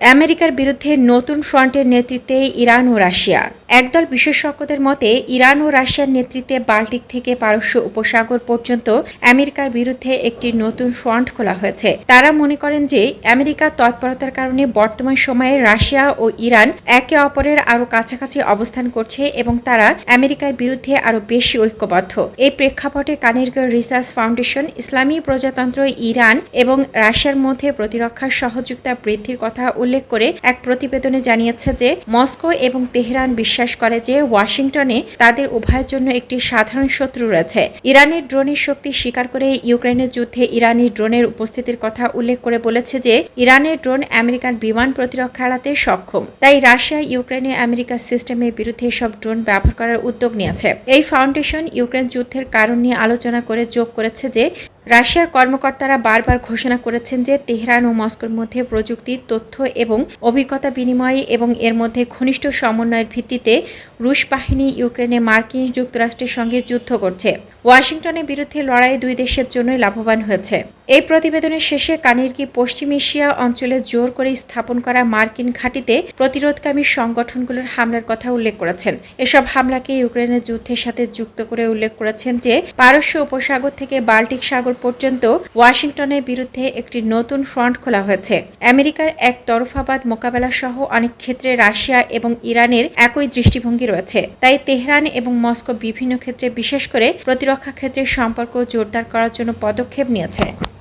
আমেরিকার বিরুদ্ধে নতুন ফ্রন্টের নেতৃত্বে ইরান ও রাশিয়া। একদল বিশেষজ্ঞদের মতে, ইরান ও রাশিয়ার নেতৃত্বে বাল্টিক থেকে পারস্য উপসাগর পর্যন্ত আমেরিকার বিরুদ্ধে একটি নতুন ফ্রন্ট খোলা হয়েছে। তারা মনে করেন যে আমেরিকার তৎপরতার কারণে বর্তমান সময়ে রাশিয়া ও ইরান একে অপরের আরও কাছাকাছি অবস্থান করছে এবং তারা আমেরিকার বিরুদ্ধে আরও বেশি ঐক্যবদ্ধ। এই প্রেক্ষাপটে কানিরগড় রিসার্চ ফাউন্ডেশন, ইসলামী প্রজাতন্ত্র, ইরান এবং রাশিয়ার মধ্যে প্রতিরক্ষা সহযোগিতা বৃদ্ধির কথা উল্লেখ করে এক প্রতিবেদনে জানিয়েছে যে, মস্কো এবং তেহরান বিশ্বাস করে যে ওয়াশিংটনে তাদের উভয়ের জন্য একটি সাধারণ শত্রু রয়েছে। ইরানের ড্রোনের শক্তি স্বীকার করে ইউক্রেনের যুদ্ধে ইরানি ড্রোনের উপস্থিতির কথা উল্লেখ করে বলেছে যে ইরানের ড্রোন আমেরিকান বিমান প্রতিরক্ষা এড়াতে সক্ষম। তাই রাশিয়া, ইউক্রেনে আমেরিকার সিস্টেমের বিরুদ্ধে সব ড্রোন ব্যবহার করার উদ্যোগ নিয়েছে। এই ফাউন্ডেশন ইউক্রেন যুদ্ধের কারণ নিয়ে আলোচনা করে যোগ করেছে যে রাশিয়ার কর্মকর্তারা বারবার ঘোষণা করেছেন যে তেহরান ও মস্কোর মধ্যে প্রযুক্তি, তথ্য এবং অভিজ্ঞতা বিনিময় এবং এর মধ্যে ঘনিষ্ঠ সমন্বয়ের ভিত্তিতে রুশ বাহিনী ইউক্রেনে মার্কিন যুক্তরাষ্ট্রের সঙ্গে যুদ্ধ করছে। ওয়াশিংটনের বিরুদ্ধে লড়াই দুই দেশের জন্যই লাভবান হয়েছে। এই প্রতিবেদনের শেষে কানিরকি পশ্চিম এশিয়া অঞ্চলে জোর করে স্থাপন করা মার্কিন ঘাঁটিতে প্রতিরোধকামী সংগঠনগুলোর হামলার কথা উল্লেখ করেছেন। এসব হামলাকে ইউক্রেনের যুদ্ধের সাথে যুক্ত করে উল্লেখ করেছেন যে, পারস্য উপসাগর থেকে বাল্টিক সাগর পর্যন্ত ওয়াশিংটনের বিরুদ্ধে একটি নতুন ফ্রন্ট খোলা হয়েছে। আমেরিকার এক তরফাবাদ মোকাবেলা সহ অনেক ক্ষেত্রে রাশিয়া এবং ইরানের একই দৃষ্টিভঙ্গি রয়েছে। তাই তেহরান এবং মস্কো বিভিন্ন ক্ষেত্রে বিশেষ করে প্রতিরক্ষা ক্ষেত্রে সম্পর্ক জোরদার করার জন্য পদক্ষেপ নিয়েছে।